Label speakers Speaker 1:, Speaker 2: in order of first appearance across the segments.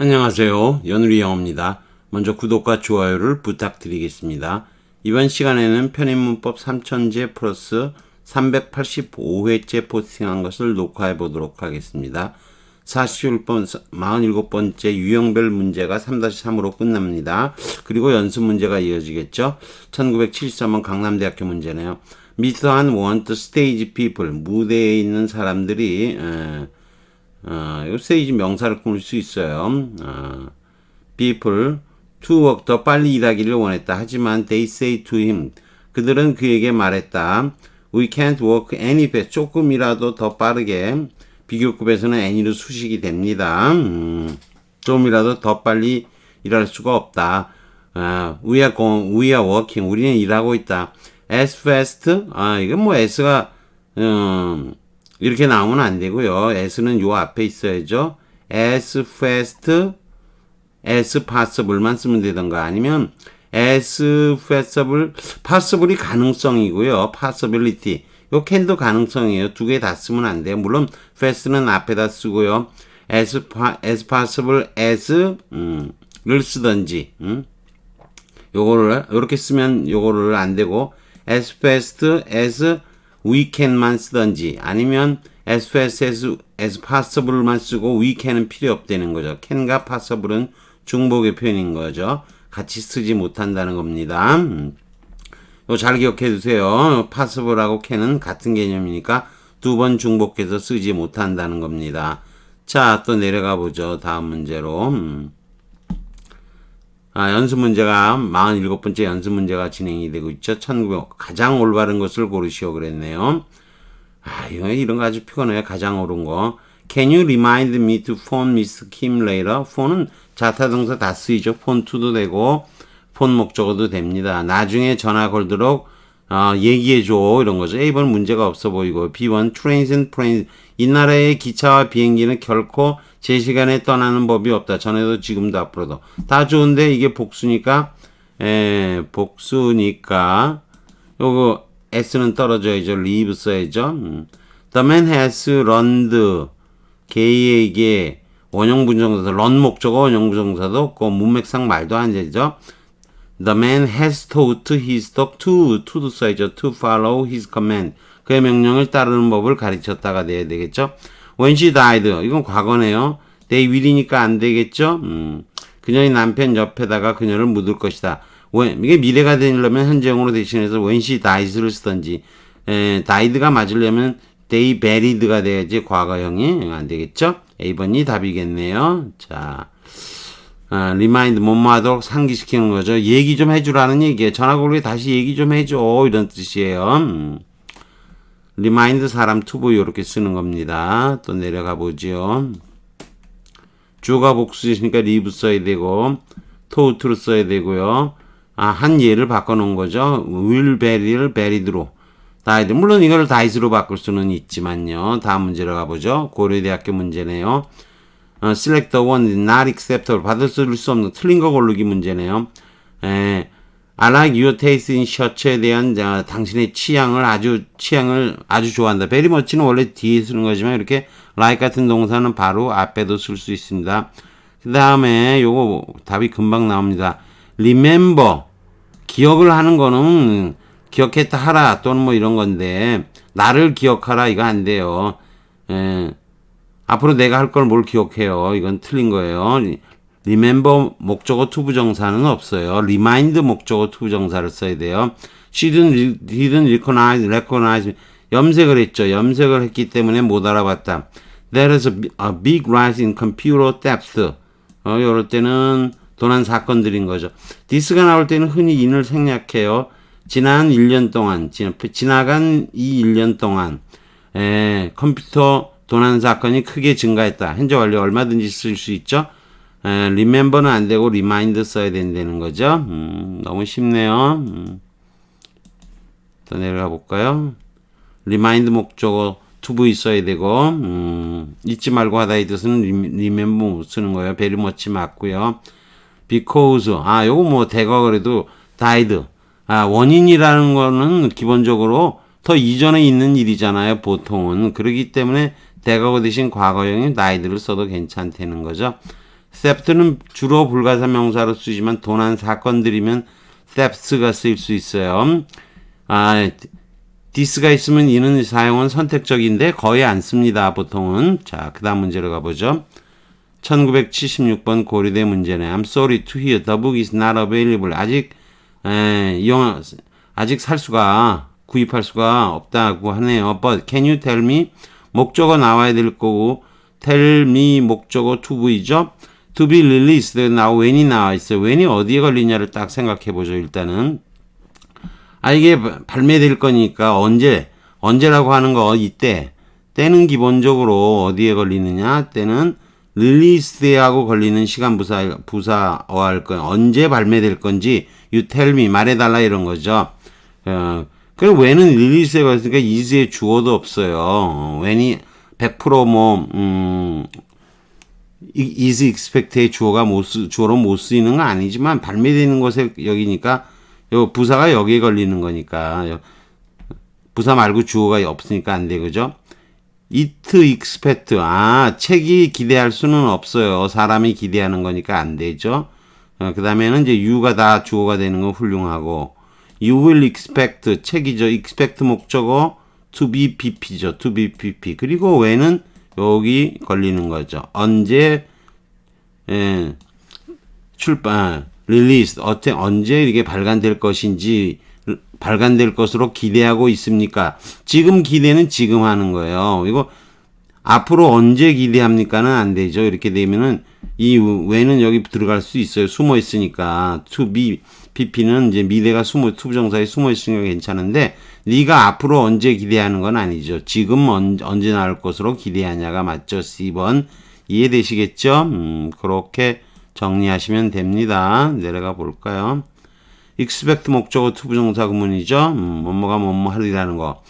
Speaker 1: 안녕하세요. 연우리 영어입니다. 먼저 구독과 좋아요를 부탁드리겠습니다. 이번 시간에는 편입문법 3000제 플러스 385회째 포스팅한 것을 녹화해 보도록 하겠습니다. 47번, 47번째 유형별 문제가 3-3으로 끝납니다. 그리고 연습 문제가 이어지겠죠. 1973번 강남대학교 문제네요. 미스한 원트 스테이지 피플 무대에 있는 사람들이 에, 어, 이 스테이지 명사를 꾸밀 수 있어요. 어, people to work 더 빨리 일하기를 원했다. 하지만 they say to him 그들은 그에게 말했다. We can't work any fast. 조금이라도 더 빠르게 비교급에서는 any로 수식이 됩니다. 음, 좀이라도 더 빨리 일할 수가 없다. 어, we are going, we are working. 우리는 일하고 있다. as fast. 아, 이건 뭐 s가 음, 이렇게 나오면 안 되고요. s는 요 앞에 있어야죠. as fast as possible만 쓰면 되던가 아니면 as feasible possible이 가능성이고요. possibility 요 can도 가능성이에요. 두 개 다 쓰면 안 돼요. 물론 fast는 앞에다 쓰고요. as, as possible as 음, 를 쓰던지 음? 요거를 이렇게 쓰면 요거를 안 되고 as fast as can만 쓰던지 아니면 as fast as, as possible만 쓰고 can은 필요 없다는 거죠. can과 possible은 중복의 표현인 거죠. 같이 쓰지 못한다는 겁니다. 음. 잘 기억해 두세요. possible하고 can은 같은 개념이니까 두 번 중복해서 쓰지 못한다는 겁니다. 자, 또 내려가 보죠. 다음 문제로. 음. 아, 연습 문제가 47번째 연습 문제가 진행이 되고 있죠. 1900 가장 올바른 것을 고르시오 그랬네요. 아, 이런 거 아주 피곤해요. 가장 옳은 거. Can you remind me to phone Miss Kim later? phone은 자타동사 다 쓰이죠. phone to도 되고 폰 목적어도 됩니다. 나중에 전화 걸도록 어, 얘기해줘 이런 거죠. A번 문제가 없어 보이고 B번 trains and planes 이 나라의 기차와 비행기는 결코 제 시간에 떠나는 법이 없다. 전에도 지금도 앞으로도 다 좋은데 이게 복수니까 에, 복수니까 요거 s는 떨어져야죠. leave 써야죠. 음. The man has runned 개에게 원형 분정사도 run 목적어 원형 분정사도 없고 문맥상 말도 안 되죠. The man has taught his dog to, to도 써야죠. To follow his command. 그의 명령을 따르는 법을 가르쳤다가 돼야 되겠죠. When she died. 이건 과거네요. They will이니까 안 되겠죠. 음, 그녀의 남편 옆에다가 그녀를 묻을 것이다. When, 이게 미래가 되려면 현재형으로 대신해서 when she dies를 쓰던지, 에, died가 맞으려면 they buried가 돼야지 과거형이 안 되겠죠. A번이 답이겠네요. 자. 아, 리마인드 못마도록 상기시키는 거죠. 얘기 좀 해주라는 얘기예요. 전화 걸고 다시 얘기 좀 해줘 이런 뜻이에요. 음. 리마인드 사람 투부 이렇게 쓰는 겁니다. 또 내려가 보죠. 주가 복수니까 리브 써야 되고 토우트로 써야 되고요. 아, 한 예를 바꿔놓은 거죠. will bury를 buried로. 다이드. 물론 이걸 다이스로 바꿀 수는 있지만요. 다음 문제로 가보죠. 고려대학교 문제네요. 어, select the one not acceptable 받을 수 없는 틀린 거 고르기 문제네요. 에, I like your taste in 셔츠에 대한 자, 당신의 취향을 아주 취향을 아주 좋아한다. very much는 원래 뒤에 쓰는 거지만 이렇게 like 같은 동사는 바로 앞에도 쓸 수 있습니다. 그 다음에 요거 답이 금방 나옵니다. remember 기억을 하는 거는 기억했다 하라 또는 뭐 이런 건데 나를 기억하라 이거 안 돼요. 에, 앞으로 내가 할 걸 뭘 기억해요. 이건 틀린 거예요. Remember 목적어 투부정사는 없어요. remind 목적어 투부정사를 써야 돼요. she didn't, didn't recognize, recognize. 염색을 했죠. 염색을 했기 때문에 못 알아봤다. There is a, a big rise in computer theft. 어, 이럴 때는 도난 사건들인 거죠. this가 나올 때는 흔히 in을 생략해요. 지난 1년 동안, 지나간 이 1년 동안, 에, 컴퓨터 도난 사건이 크게 증가했다. 현재 완료 얼마든지 쓸 수 있죠. 에, remember는 안 되고 remind 써야 된다는 거죠. 음, 너무 쉽네요. 음. 또 내려가 볼까요? remind 목적어 to be 써야 되고 음, 잊지 말고 하다의 뜻은 remember 못 쓰는 거예요. very much 맞고요. because 아 요거 뭐 대거 그래도 died 아 원인이라는 거는 기본적으로 더 이전에 있는 일이잖아요. 보통은 그렇기 때문에 대과거 대신 과거형인 나이들을 써도 괜찮다는 거죠. Theft는 주로 불가사 명사로 쓰지만 도난 사건들이면 thefts가 쓰일 수 있어요. 아, this가 있으면 이는 사용은 선택적인데 거의 안 씁니다. 보통은. 자, 그 다음 문제로 가보죠. 1976번 고려대 문제네. I'm sorry to hear the book is not available. 아직 에, 이 영화 아직 살 수가 구입할 수가 없다고 하네요. But can you tell me 목적어 나와야 될 거고 tell me 목적어 to be죠. To be released 나 when이 나와 있어요. when이 어디에 걸리냐를 딱 생각해 보죠. 일단은 아 이게 발매될 거니까 언제 언제라고 하는 거 이때 때는 기본적으로 어디에 걸리느냐 때는 릴리스하고 걸리는 시간 부사 부사어할 건 언제 발매될 건지 you tell me 말해달라 이런 거죠. 어, 그럼 when은 릴리스에 걸렸으니까 is의 주어도 없어요. 어, when이 100%뭐 음, 이- is expect의 주어가 못 쓰, 주어로 못 쓰이는 건 아니지만 발매되는 것에 여기니까 요 부사가 여기에 걸리는 거니까 요- 부사 말고 주어가 없으니까 안 돼, 그죠? it expect. 아, 책이 기대할 수는 없어요. 사람이 기대하는 거니까 안 되죠. 어, 그 다음에는 이제 you가 다 주어가 되는 건 훌륭하고, you will expect. 책이죠. expect 목적어 to be pp죠. to be pp. 그리고 when은 여기 걸리는 거죠. 언제, 예, 출판, 릴리스, 어때, 언제 이게 발간될 것인지, 발간될 것으로 기대하고 있습니까? 지금 기대는 지금 하는 거예요. 이거 앞으로 언제 기대합니까는 안 되죠. 이렇게 되면은 이 왜는 여기 들어갈 수 있어요. 숨어 있으니까 to be pp는 이제 미래가 숨어 투부정사에 숨어 있으니까 괜찮은데 네가 앞으로 언제 기대하는 건 아니죠. 지금 언, 언제 나올 것으로 기대하냐가 맞죠. C번 이해되시겠죠? 음, 그렇게 정리하시면 됩니다. 내려가 볼까요? expect 목적어 투부정사 구문이죠. 음, 뭐뭐가 뭐뭐 하리라는 거.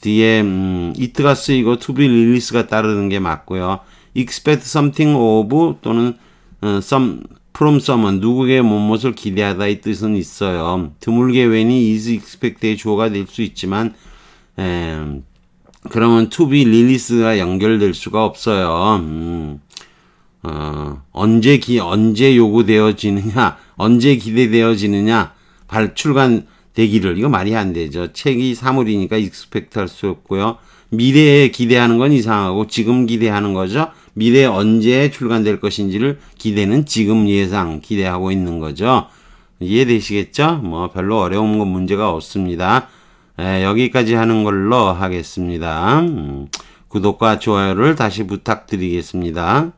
Speaker 1: 뒤에 음, it가 쓰이고 to be release가 따르는 게 맞고요. Expect something of 또는 어, some from someone 누구에게 무엇을 기대하다 이 뜻은 있어요. 드물게 when이 is expect의 주어가 될 수 있지만 에, 그러면 to be release가 연결될 수가 없어요. 음. 어, 언제 기, 언제 요구되어지느냐, 언제 기대되어지느냐, 발, 출간 되기를, 이거 말이 안 되죠. 책이 사물이니까 익스펙트 할 수 없고요. 미래에 기대하는 건 이상하고, 지금 기대하는 거죠. 미래에 언제 출간될 것인지를 기대는 지금 예상, 기대하고 있는 거죠. 이해되시겠죠? 뭐, 별로 어려운 건 문제가 없습니다. 에, 여기까지 하는 걸로 하겠습니다. 음, 구독과 좋아요를 다시 부탁드리겠습니다.